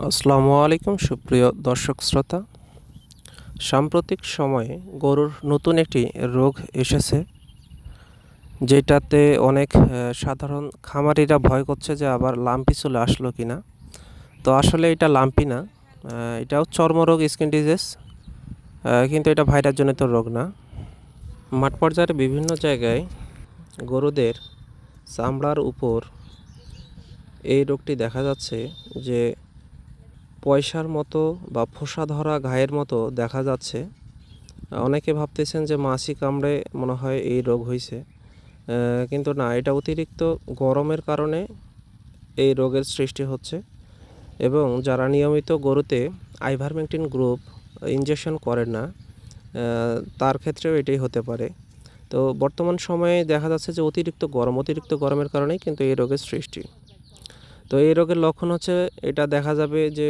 আসসালামু আলাইকুম, সুপ্রিয় দর্শক শ্রোতা। সাম্প্রতিক সময়ে গরুর নতুন একটি রোগ এসেছে, যেটাতে অনেক সাধারণ খামারিরা ভয় করছে যে আবার লাম্পি চলে আসলো কি না তো আসলে এটা লাম্পি না এটাও চর্মরোগ, স্কিন ডিজিজ কিন্তু এটা ভাইরাস জনিত রোগ না। মাঠ পর্যায়ের বিভিন্ন জায়গায় গরুদের চামড়ার উপর এই রোগটি দেখা যাচ্ছে যে পয়সার মতো বা ফোসা ধরা ঘায়ের মতো দেখা যাচ্ছে। অনেকে ভাবতেছেন যে মাছি কামড়ে মনে হয় এই রোগ হয়েছে কিন্তু না, এটা অতিরিক্ত গরমের কারণে এই রোগের সৃষ্টি হচ্ছে এবং যারা নিয়মিত গরুতে আইভারমেকটিন গ্রুপ ইনজেকশন করেন না তার ক্ষেত্রেও এটাই হতে পারে। তো বর্তমান সময়ে দেখা যাচ্ছে যে অতিরিক্ত গরম, অতিরিক্ত গরমের কারণেই কিন্তু এই রোগের সৃষ্টি। তো এই রোগের লক্ষণ হচ্ছে এটা দেখা যাবে যে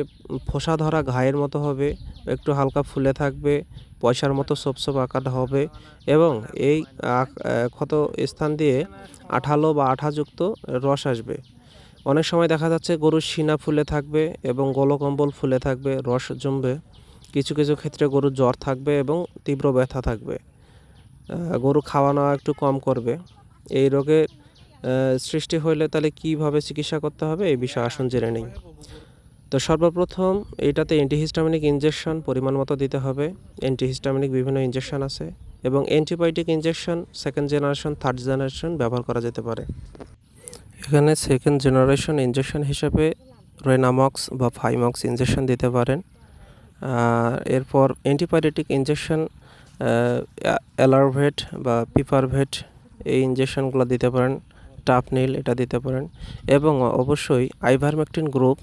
ফোসা ধরা ঘায়ের মতো হবে একটু হালকা ফুলে থাকবে পয়সার মতো সোপসোপ আকার হবে এবং এই ক্ষত স্থান দিয়ে আঠালো বা আঠাযুক্ত রস আসবে। অনেক সময় দেখা যাচ্ছে গরুর সিনা ফুলে থাকবে এবং গোলকম্বল ফুলে থাকবে রস জমবে। কিছু কিছু ক্ষেত্রে গরুর জ্বর থাকবে এবং তীব্র ব্যথা থাকবে। গরু খাওয়া নাওয়া একটু কম করবে। এই আহ, সৃষ্টি হলে তাহলে কীভাবে চিকিৎসা করতে হবে? এই বিষয়ে আসুন জেনে নেই। তো সর্বপ্রথম এটাতে অ্যান্টিহিস্টামিনিক ইনজেকশন পরিমাণ মতো দিতে হবে। অ্যান্টিহিস্টামিনিক বিভিন্ন ইনজেকশন আছে এবং antibiotic injection second generation third generation ব্যবহার করা যেতে পারে। এখানে সেকেন্ড জেনারেশন ইনজেকশন হিসেবে রেনামক্স বা ফাইমক্স ইনজেকশন দিতে পারেন। এরপর অ্যান্টিবায়োটিক ইনজেকশন অ্যালারভেট বা পিপারভেট এই ইনজেকশনগুলো দিতে পারেন। টাপনিল এটা দিতে পারেন। এবং অবশ্যই আইভারমেকটিন গ্রুপ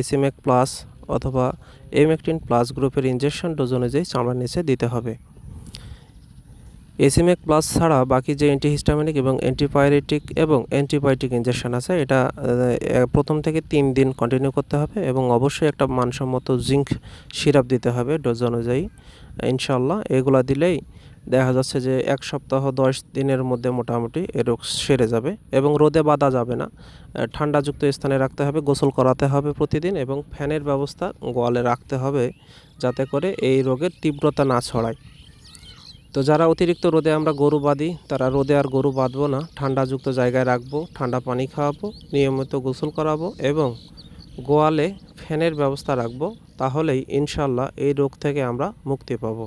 এসিমেক প্লাস অথবা এমেকটিন প্লাস গ্রুপের ইনজেকশন ডোজ অনুযায়ী চামড়ার নিচে দিতে হবে। এসিমেক প্লাস ছাড়া বাকি যে অ্যান্টিহিস্টামিনিক এবং অ্যান্টিপাইরেটিক এবং অ্যান্টিবায়োটিক ইনজেকশন আছে, এটা প্রথম থেকে তিন দিন কন্টিনিউ করতে হবে এবং অবশ্যই একটা মানসম্মত জিঙ্ক সিরাপ দিতে হবে ডোজ অনুযায়ী। ইনশাল্লাহ এগুলা দিলেই দেখা যাচ্ছে যে এক সপ্তাহ দশ দিনের মধ্যে মোটামুটি এ রোগ সেরে যাবে এবং রোদে বাঁধা যাবে না। ঠান্ডাযুক্ত স্থানে রাখতে হবে, গোসল করাতে হবে প্রতিদিন এবং ফ্যানের ব্যবস্থা গোয়ালে রাখতে হবে যাতে করে এই রোগের তীব্রতা না ছড়ায়। তো যারা অতিরিক্ত রোদে আমরা গরু বাঁধি, তারা রোদে আর গরু বাঁধবো না। ঠান্ডাযুক্ত জায়গায় রাখব, ঠান্ডা পানি খাওয়াবো, নিয়মিত গোসল করাবো এবং গোয়ালে ফ্যানের ব্যবস্থা রাখব, তাহলেই ইনশাল্লাহ এই রোগ থেকে আমরা মুক্তি পাবো।